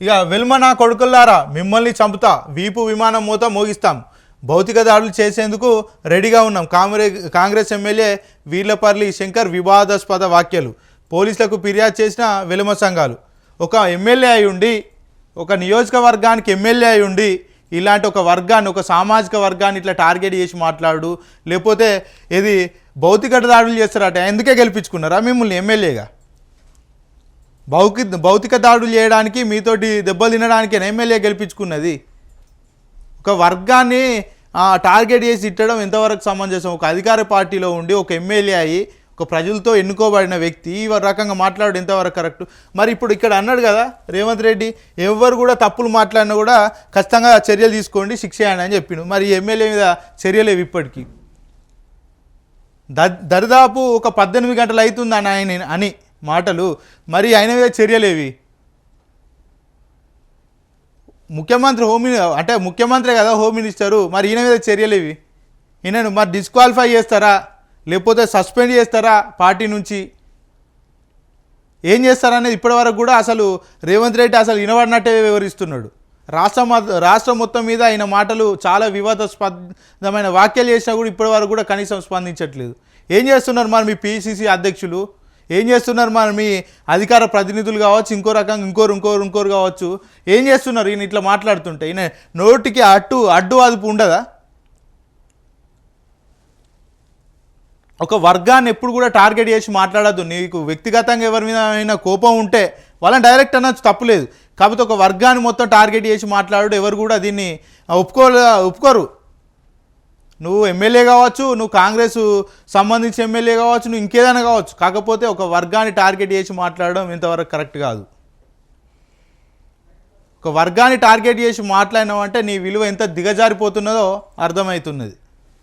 ఇక వెల్మన కొడుకుల్లారా మిమ్మల్ని చంపుతా వీపు విమానం మూత మోగిస్తాం. భౌతిక దాడులు చేసేందుకు రెడీగా ఉన్నాం. కాంగ్రె కాంగ్రెస్ ఎమ్మెల్యే వీర్లపల్లి శంకర్ వివాదాస్పద వ్యాఖ్యలు. పోలీసులకు ఫిర్యాదు చేసిన వెలుమ సంఘాలు. ఒక ఎమ్మెల్యే అయి ఉండి ఒక నియోజకవర్గానికి ఎమ్మెల్యే అయి ఉండి ఇలాంటి ఒక వర్గాన్ని ఒక సామాజిక వర్గాన్ని ఇట్లా టార్గెట్ చేసి మాట్లాడు లేకపోతే ఇది భౌతిక దాడులు చేస్తారట ఎందుకే గెలిపించుకున్నారా మిమ్మల్ని ఎమ్మెల్యేగా? భౌకి భౌతిక దాడులు చేయడానికి మీతోటి దెబ్బలు తినడానికి ఎమ్మెల్యే గెలిపించుకున్నది. ఒక వర్గాన్ని టార్గెట్ చేసి ఇట్టడం ఎంతవరకు సమంజసం? ఒక అధికార పార్టీలో ఉండి ఒక ఎమ్మెల్యే అయ్యి ఒక ప్రజలతో ఎన్నుకోబడిన వ్యక్తి ఈ రకంగా మాట్లాడడం ఎంతవరకు కరెక్ట్? మరి ఇప్పుడు ఇక్కడ అన్నాడు కదా రేవంత్ రెడ్డి ఎవరు కూడా తప్పులు మాట్లాడినా కూడా ఖచ్చితంగా చర్యలు తీసుకోండి శిక్ష అని చెప్పిండు. మరి ఎమ్మెల్యే మీద చర్యలేవు ఇప్పటికీ. ద దరిదాపు ఒక పద్దెనిమిది గంటలు అవుతుంది అని ఆయన అని మాటలు మరి ఆయన మీద చర్యలేవి? ముఖ్యమంత్రి హోమ్ అంటే ముఖ్యమంత్రి కదా హోమ్ మినిస్టరు మరి ఈయన మీద చర్యలేవి? ఈయనను మరి డిస్క్వాలిఫై చేస్తారా? లేకపోతే సస్పెండ్ చేస్తారా పార్టీ నుంచి? ఏం చేస్తారనేది ఇప్పటివరకు కూడా అసలు రేవంత్ రెడ్డి అసలు వినబడినట్టే వివరిస్తున్నాడు. రాష్ట్రం రాష్ట్రం మొత్తం మీద ఆయన మాటలు చాలా వివాదాస్పదమైన వ్యాఖ్యలు చేసినా కూడా ఇప్పటివరకు కూడా కనీసం స్పందించట్లేదు. ఏం చేస్తున్నారు మరి మీ పిసిసి అధ్యక్షులు? ఏం చేస్తున్నారు మరి మీ అధికార ప్రతినిధులు కావచ్చు ఇంకో రకంగా ఇంకోరు ఇంకోరు ఇంకోరు కావచ్చు ఏం చేస్తున్నారు? ఈయన ఇట్లా మాట్లాడుతుంటే ఈయన నోటికి అడ్డు అడ్డు అదుపు ఉండదా? ఒక వర్గాన్ని ఎప్పుడు కూడా టార్గెట్ చేసి మాట్లాడద్దు. నీకు వ్యక్తిగతంగా ఎవరి మీద అయినా కోపం ఉంటే వాళ్ళని డైరెక్ట్ అనొచ్చు తప్పులేదు కాకపోతే ఒక వర్గాన్ని మొత్తం టార్గెట్ చేసి మాట్లాడు ఎవరు కూడా దీన్ని ఒప్పుకో ఒప్పుకోరు. నువ్వు ఎమ్మెల్యే కావచ్చు నువ్వు కాంగ్రెస్ సంబంధించిన ఎమ్మెల్యే కావచ్చు నువ్వు ఇంకేదైనా కావచ్చు. కాకపోతే ఒక వర్గాన్ని టార్గెట్ చేసి మాట్లాడడం ఇంతవరకు కరెక్ట్ కాదు. ఒక వర్గాన్ని టార్గెట్ చేసి మాట్లాడినావు అంటే నీ విలువ ఎంత దిగజారిపోతున్నదో అర్థమవుతున్నది.